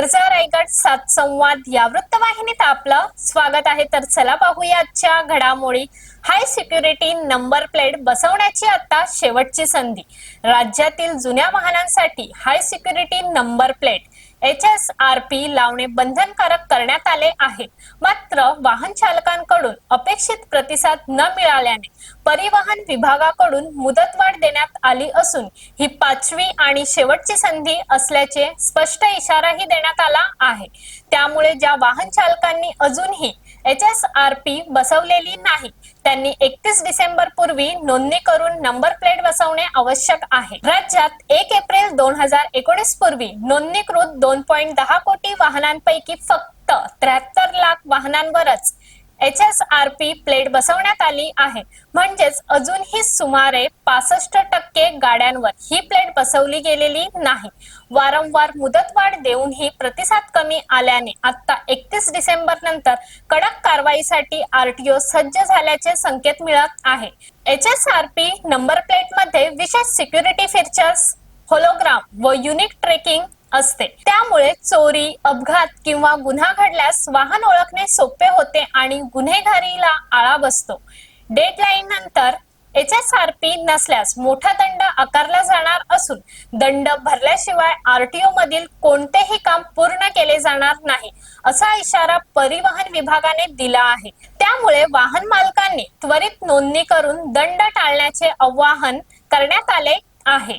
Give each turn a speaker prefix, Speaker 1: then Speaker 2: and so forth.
Speaker 1: नगरचा रायगड सात संवाद या वृत्तवाहिनीत आपलं स्वागत आहे. तर चला पाहूया आजच्या घडामोडी. हाय सिक्युरिटी नंबर प्लेट बसवण्याची आता शेवटची संधी. राज्यातील जुन्या वाहनांसाठी high security number plate H S R P लावणे बंधनकारक करण्यात आले आहे. मात्र वाहन चालकांकडून अपेक्षित प्रतिसाद न मिळाल्याने परिवहन विभागाकडून मुदतवाढ देण्यात आली असून ही पाचवी आणि शेवटची संधी असल्याचे स्पष्ट इशाराही देण्यात आला आहे. त्यामुळे ज्या वाहन चालकांनी अजूनही एच एस आर पी बसवलेली नाही. त्यांनी एकतीस डिसेंबर पूर्वी नोंदणी करून नंबर प्लेट बसवणे आवश्यक आहे. राज्यात एक एप्रिल दोन हजार एकोणीस पूर्वी नोंदणीकृत दोन पॉईंट दहा कोटी वाहनांपैकी फक्त त्र्याहत्तर lakh वाहनांवरच H S R P plate बसवण्यात आली आहे. म्हणजेच अजूनही सुमारे पासष्ट टक्के गाड्यांवर ही प्लेट बसवली गेलेली नाही. वारंवार मुदतवाढ देऊनही प्रतिसाद कमी आल्याने आता एकतीस डिसेंबर नंतर कडक कारवाईसाठी आरटीओ सज्ज झाल्याचे संकेत मिळत आहे. H S R P number प्लेटमध्ये विशेष सिक्युरिटी फीचर्स होलोग्राम व युनिक ट्रेकिंग असते. त्यामुळे चोरी अपघात किंवा गुन्हा घडल्यास वाहन ओळखणे सोपे होते आणि गुन्हेगारीला आळा बसतो. डेडलाईन नंतर एच एस आर पी नसल्यास मोठा दंड आकारला जाणार असून दंड भरल्याशिवाय आरटीओ मधील कोणतेही काम पूर्ण केले जाणार नाही असा इशारा परिवहन विभागाने दिला आहे. त्यामुळे वाहन मालकांनी त्वरित नोंदणी करून दंड टाळण्याचे आवाहन करण्यात आले आहे.